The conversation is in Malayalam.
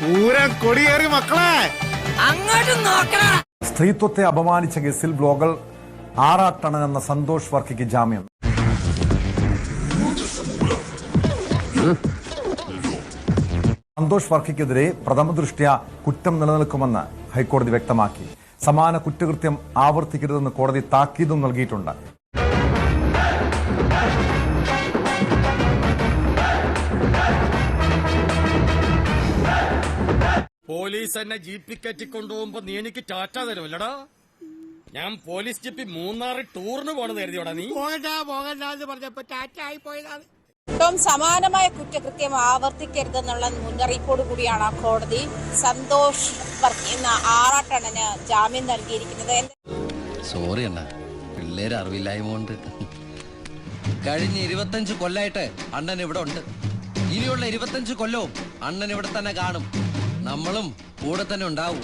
പൂരം കൊടിയേറി മക്കളെ. അങ്ങോട്ട് നോക്കണ. സ്ത്രീത്വത്തെ അപമാനിച്ച കേസിൽ ബ്ലോഗർ ആറാട്ടണൻ എന്ന സന്തോഷ് വർക്കിക്ക് ജാമ്യം. സന്തോഷ് വർക്കിക്കെതിരെ പ്രഥമ ദൃഷ്ട്യാ കുറ്റം നിലനിൽക്കുമെന്ന് ഹൈക്കോടതി വ്യക്തമാക്കി. സമാന കുറ്റകൃത്യം ആവർത്തിക്കരുതെന്ന് കോടതി താക്കീതും നൽകിയിട്ടുണ്ട്. പോലീസ് എന്നെ ജീപ്പി കയറ്റി കൊണ്ടുപോകുമ്പോ നീ എനിക്ക് ടാറ്റ തരുമല്ലടാ. ഞാൻ പോലീസ് ജീപ്പി മൂന്നാറ് ടൂറിന് പോണെന്ന് കരുതിയോടാ നീ. പോകണ്ട പോകണ്ട എന്ന് പറഞ്ഞപ്പോ ടാറ്റായി പോയതാണ്. ഏറ്റവും സമാനമായ കുറ്റകൃത്യം ആവർത്തിക്കരുതെന്നുള്ള മുന്നറിയിപ്പോട് കൂടിയാണ് കോടതി സന്തോഷ് എന്ന ആറാട്ടണന് ജാമ്യം നൽകിയിരിക്കുന്നത്. സോറി അണ്ണ പിള്ളേര് അറിവില്ലായ്മ കൊണ്ട് കഴിഞ്ഞ ഇരുപത്തഞ്ച് കൊല്ലായിട്ട് അണ്ണൻ ഇവിടെ ഉണ്ട്. ഇനിയുള്ള ഇരുപത്തഞ്ച് കൊല്ലവും അണ്ണൻ ഇവിടെ തന്നെ കാണും. നമ്മളും കൂടെ തന്നെ ഉണ്ടാവും.